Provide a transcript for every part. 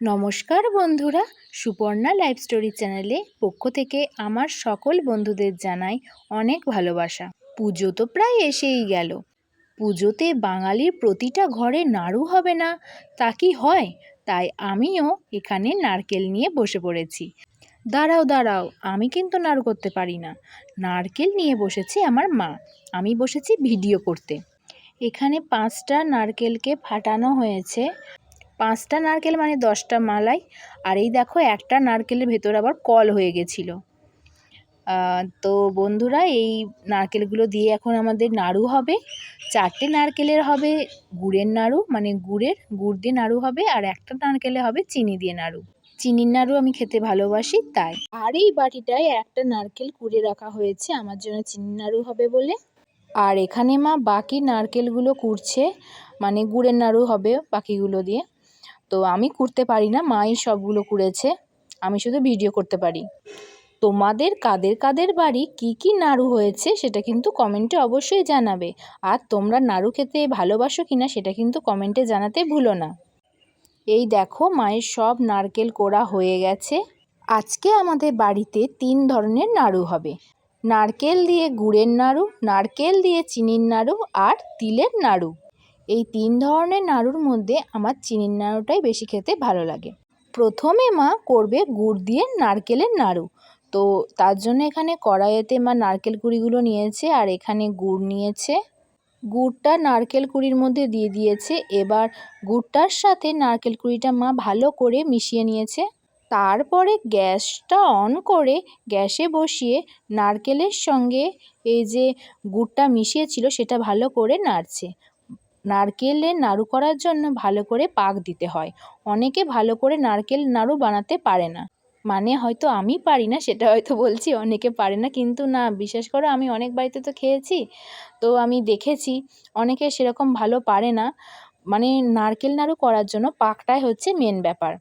নমস্কার বন্ধুরা, Suparna life story চ্যানেলে পক্ষ থেকে আমার সকল বন্ধুদের জানাই অনেক ভালোবাসা। পুজো তো প্রায় এসেই গেল। পুজোতে বাঙালির প্রতিটা ঘরে নাড়ু হবে না, তা কি হয়? তাই আমিও এখানে নারকেল নিয়ে বসে পড়েছি। দাঁড়াও দাঁড়াও, আমি কিন্তু নাড়ু করতে পারি না। নারকেল নিয়ে বসেছি আমার মা, আমি বসেছি ভিডিও করতে। এখানে পাঁচটা নারকেলকে ফাটানো হয়েছে। পাঁচটা নারকেল মানে দশটা মালাই। আর এই দেখো, একটা নারকেলের ভেতর আবার কল হয়ে গেছিল। তো বন্ধুরা, এই নারকেলগুলো দিয়ে এখন আমাদের নাড়ু হবে। চারটে নারকেলের হবে গুড়ের নাড়ু মানে গুড়ের, গুড় দিয়ে নাড়ু হবে। আর একটা নারকেলে হবে চিনি দিয়ে নাড়ু। চিনির নাড়ু আমি খেতে ভালোবাসি, তাই। আর এই বাটিটায় একটা নারকেল কুড়ে রাখা হয়েছে, আমার জন্য চিনি নাড়ু হবে বলে। আর এখানে মা বাকি নারকেলগুলো কুড়ছে মানে গুড়ের নাড়ু হবে বাকিগুলো দিয়ে। তো আমি কুড়তে পারি না, মাই সবগুলো কুড়েছে আমি শুধু ভিডিও করতে পারি। তোমাদের কাদের কাদের বাড়ি কি কি নাড়ু হয়েছে সেটা কিন্তু কমেন্টে অবশ্যই জানাবে, আর তোমরা নাড়ু খেতে ভালোবাসো কি না সেটা কিন্তু কমেন্টে জানাতে ভুলো না। এই দেখো মায়ের সব নারকেল কোড়া হয়ে গেছে, আজকে আমাদের বাড়িতে তিন ধরনের নাড়ু হবে। নারকেল দিয়ে গুড়ের নাড়ু, নারকেল দিয়ে চিনির নাড়ু, আর তিলের নাড়ু। এই তিন ধরনের নাড়ুর মধ্যে আমার চিনির নাড়ুটাই বেশি খেতে ভালো লাগে। প্রথমে মা করবে গুড় দিয়ে নারকেলের নাড়ু। তো তার জন্য এখানে কড়াইয়েতে মা নারকেল কুড়িগুলো নিয়েছে আর এখানে গুড় নিয়েছে। গুড়টা নারকেল কুড়ির মধ্যে দিয়ে দিয়েছে। এবার গুড়টার সাথে নারকেল কুড়িটা মা ভালো করে মিশিয়ে নিয়েছে। তারপরে গ্যাসটা অন করে গ্যাসে বসিয়ে নারকেলের সঙ্গে এই যে গুড়টা মিশিয়েছিল সেটা ভালো করে নাড়ছে। নারকেলের নাড়ু করার জন্য ভালো করে পাক দিতে হয়। অনেকে ভালো করে নারকেল নাড়ু বানাতে পারে না। মানে হয়তো আমি পারি না, সেটা হয়তো বলছি, অনেকে পারে না। কিন্তু না বিশেষ করে, আমি অনেক বাড়িতে তো খেয়েছি। তো আমি দেখেছি, অনেকে সেরকম ভালো পারে না। মানে নারকেল নাড়ু করার জন্য পাকটাই হচ্ছে মেন ব্যাপার।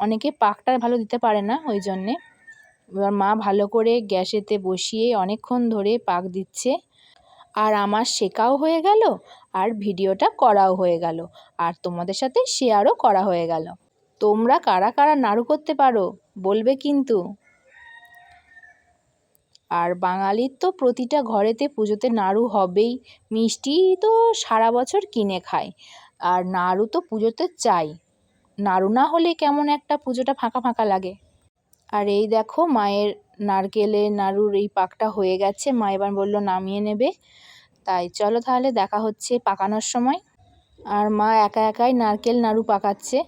অনেকে পাকটা ভালো দিতে পারে না, ওই জন্যে। এবার মা ভালো করে গ্যাসেতে বসিয়ে অনেকক্ষণ ধরে পাক দিচ্ছে। আর আমার শেখাও হয়ে গেল, আর ভিডিওটা করাও হয়ে গেল, আর তোমাদের সাথে শেয়ারও করা হয়ে গেল। তোমরা কারা কারা নাড়ু করতে পারো, বলবে কিন্তু। আর বাঙালির তো প্রতিটা ঘরেতে পুজোতে নাড়ু হবেই, মিষ্টি তো সারা বছর কিনে খায়, আর নাড়ু তো পুজোতে চাই। নাড়ু না হলে কেমন একটা পুজোটা ফাঁকা ফাঁকা লাগে। আর এই দেখো মায়ের নারকেলের নাড়ুর এই পাকটা হয়ে গেছে। মা এবার বলল, নামিয়ে নেবে। তাই চলো তাহলে দেখা হচ্ছে পাকানোর সময়। আর মা একা একাই নারকেল নাড়ু পাকাচ্ছে।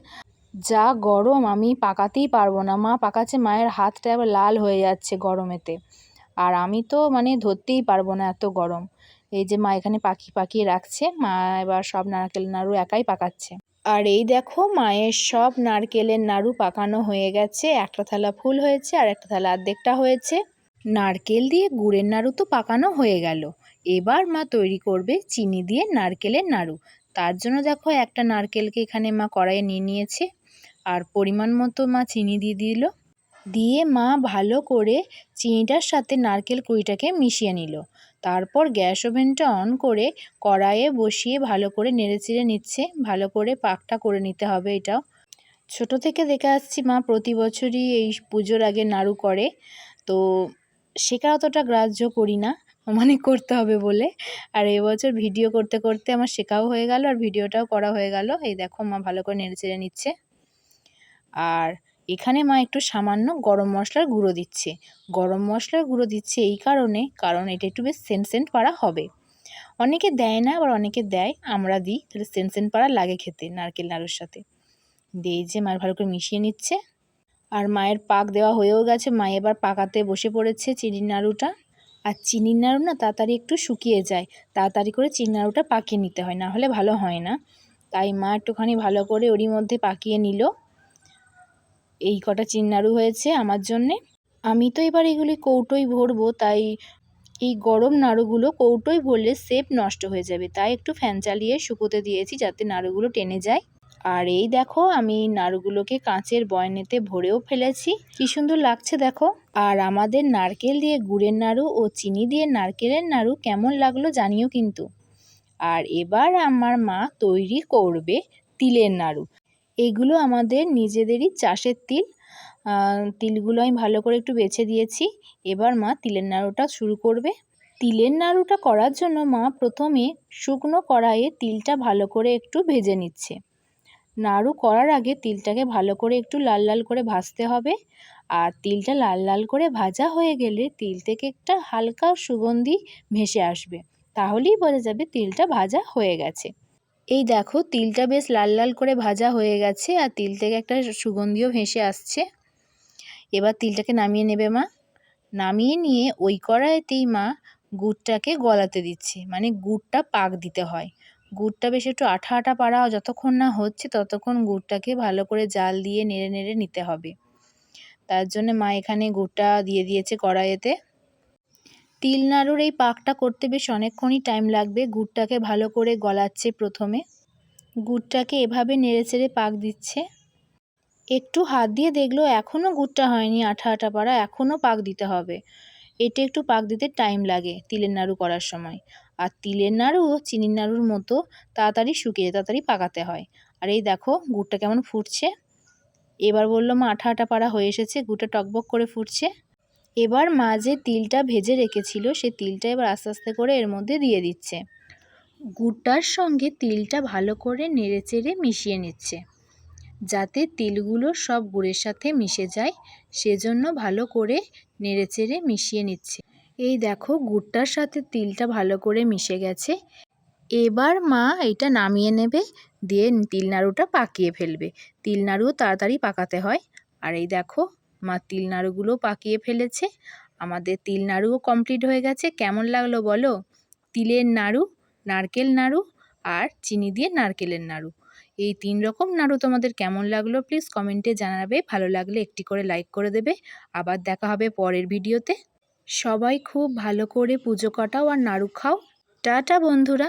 যা গরম, আমি পাকাতেই পারব না। মা পাকাচ্ছে, মায়ের হাতটা এবার লাল হয়ে যাচ্ছে গরমেতে। আর আমি তো মানে ধরতেই পারব না এত গরম। এই যে মা এখানে পাখি পাকিয়ে রাখছে। মা এবার সব নারকেল নাড়ু একাই পাকাচ্ছে। আর এই দেখো মায়ের সব নারকেলের নাড়ু পাকানো হয়ে গেছে। একটা থালা ফুল হয়েছে আর একটা থালা অর্ধেকটা হয়েছে। নারকেল দিয়ে গুড়ের নাড়ু তো পাকানো হয়ে গেল। এবার মা তৈরি করবে চিনি দিয়ে নারকেলের নাড়ু। তার জন্য দেখো একটা নারকেলকে এখানে মা কড়াইয়ে নিয়ে নিয়েছে। আর পরিমাণ মতো মা চিনি দিয়ে দিল। দিয়ে মা ভালো করে চিনিটার সাথে নারকেল কুড়িটাকে মিশিয়ে নিল। তারপর গ্যাস ওভেনটা অন করে কড়াইয়ে বসিয়ে ভালো করে নেড়েচেড়ে নিচ্ছে। ভালো করে পাকটা করে নিতে হবে এটাও। ছোট থেকে দেখে আসছি মা প্রতি বছরই এই পুজোর আগে নাড়ু করে। তো সেটা অতটা গ্রাহ্য করি না মানে করতে হবে বলে। আর এবছর ভিডিও করতে করতে আমার শেখাও হয়ে গেল আর ভিডিওটাও করা হয়ে গেল। এই দেখো মা ভালো করে নেড়ে চেড়ে নিচ্ছে। আর এখানে মা একটু সামান্য গরম মশলার গুঁড়ো দিচ্ছে। গরম মশলার গুঁড়ো দিচ্ছে এই কারণে, কারণ এটা একটু বেশ সেন্ট সেন্ট পাড়া হবে। অনেকে দেয় না, আবার অনেকে দেয়, আমরা দিই, তাহলে সেন্ট সেন্ট পাড়া লাগে খেতে নারকেল নাড়ুর সাথে। দিয়ে যে মায়ের ভালো করে মিশিয়ে নিচ্ছে। আর মায়ের পাক দেওয়া হয়েও গেছে, মা এবার পাকাতে বসে পড়েছে চিনির নাড়ুটা। আর চিনির নাড়ু না তাড়াতাড়ি একটু শুকিয়ে যায়, তাড়াতাড়ি করে চিনির নাড়ুটা পাকিয়ে নিতে হয়, না হলে ভালো হয় না। তাই মা একটুখানি ভালো করে ওরই মধ্যে পাকিয়ে নিল। এই কটা চিন নাড়ু হয়েছে আমার জন্যে। আমি তো এবার এগুলি কৌটোই ভরবো, তাই এই গরম নাড়ুগুলো কৌটোই ভরলে শেপ নষ্ট হয়ে যাবে। তাই একটু ফ্যান চালিয়ে শুকোতে দিয়েছি যাতে নাড়ুগুলো টেনে যায়। আর এই দেখো, আমি নাড়ুগুলোকে কাঁচের বয়নেতে ভরেও ফেলেছি। কি সুন্দর লাগছে দেখো। আর আমাদের নারকেল দিয়ে গুড়ের নাড়ু ও চিনি দিয়ে নারকেলের নাড়ু কেমন লাগল জানিও কিন্তু। আর এবার আমার মা তৈরি করবে তিলের নাড়ু। এইগুলো আমাদের নিজেদেরই চাষের তিল। তিলগুলো আমি ভালো করে একটু বেছে দিয়েছি। এবার মা তিলের নাড়ুটা শুরু করবে। তিলের নাড়ুটা করার জন্য মা প্রথমে শুকনো কড়াইয়ে তিলটা ভালো করে একটু ভেজে নিচ্ছে। নাড়ু করার আগে তিলটাকে ভালো করে একটু লাল লাল করে ভাজতে হবে। আর তিলটা লাল লাল করে ভাজা হয়ে গেলে তিল থেকে একটা হালকা সুগন্ধি ভেসে আসবে। তাহলেই বোঝা যাবে তিলটা ভাজা হয়ে গেছে। এই দেখো, তিলটা বেশ লাল লাল করে ভাজা হয়ে গেছে আর তিল থেকে একটা সুগন্ধিও ভেসে আসছে। এবার তিলটাকে নামিয়ে নেবে মা। নামিয়ে নিয়ে ওই কড়াইতেই মা গুড়টাকে গলাতে দিচ্ছে। মানে গুড়টা পাক দিতে হয়। গুড়টা বেশ একটু আঠা আঠা পাড়া যতক্ষণ না হচ্ছে ততক্ষণ গুড়টাকে ভালো করে জাল দিয়ে নেড়ে নেড়ে নিতে হবে। তার জন্য মা এখানে গুড়টা দিয়ে দিয়েছে কড়াইয়েতে তিল নাড়ুর এই পাকটা করতে বেশ অনেকক্ষণই টাইম লাগবে। গুড়টাকে ভালো করে গলাচ্ছে প্রথমে। গুড়টাকে এভাবে নেড়ে চেড়ে পাক দিচ্ছে। একটু হাত দিয়ে দেখল এখনও গুড়টা হয়নি আঠা আঠা পাড়া এখনও পাক দিতে হবে। এটা একটু পাক দিতে টাইম লাগে তিলের নাড়ু করার সময়। আর তিলের নাড়ু চিনির নাড়ুর মতো তাড়াতাড়ি শুকিয়ে তাড়াতাড়ি পাকাতে হয়। আর এই দেখো, গুড়টা কেমন ফুটছে। এবার বলল, মা আঠা আঠা পাড়া হয়ে এসেছে, গুড়টা টকবক করে ফুটছে। এবার মা যে তিলটা ভেজে রেখেছিল, সে তিলটা এবার আস্তে আস্তে করে এর মধ্যে দিয়ে দিচ্ছে। গুড়টার সঙ্গে তিলটা ভালো করে নেড়ে চেড়ে মিশিয়ে নিচ্ছে। যাতে তিলগুলো সব গুড়ের সাথে মিশে যায়, সেজন্য ভালো করে নেড়ে চেড়ে মিশিয়ে নিচ্ছে। এই দেখো গুড়টার সাথে তিলটা ভালো করে মিশে গেছে। এবার মা এটা নামিয়ে নেবে, দিয়ে তিল নাড়ুটা পাকিয়ে ফেলবে। তিল নাড়ুও তাড়াতাড়ি পাকাতে হয়। আর এই দেখো মা তিল নাড়ুগুলো পাকিয়ে ফেলেছে। আমাদের তিল নাড়ুও কমপ্লিট হয়ে গেছে। কেমন লাগল বলো? তিলের নাড়ু, নারকেল নাড়ু আর চিনি দিয়ে নারকেলের নাড়ু। এই তিন রকম নাড়ু তোমাদের কেমন লাগল প্লিজ কমেন্টে জানাবে। ভালো লাগলে একটি করে লাইক করে দেবে। আবার দেখা হবে পরের ভিডিওতে সবাই খুব ভালো করে পুজো কাটাও আর নাড়ু খাও। টাটা বন্ধুরা।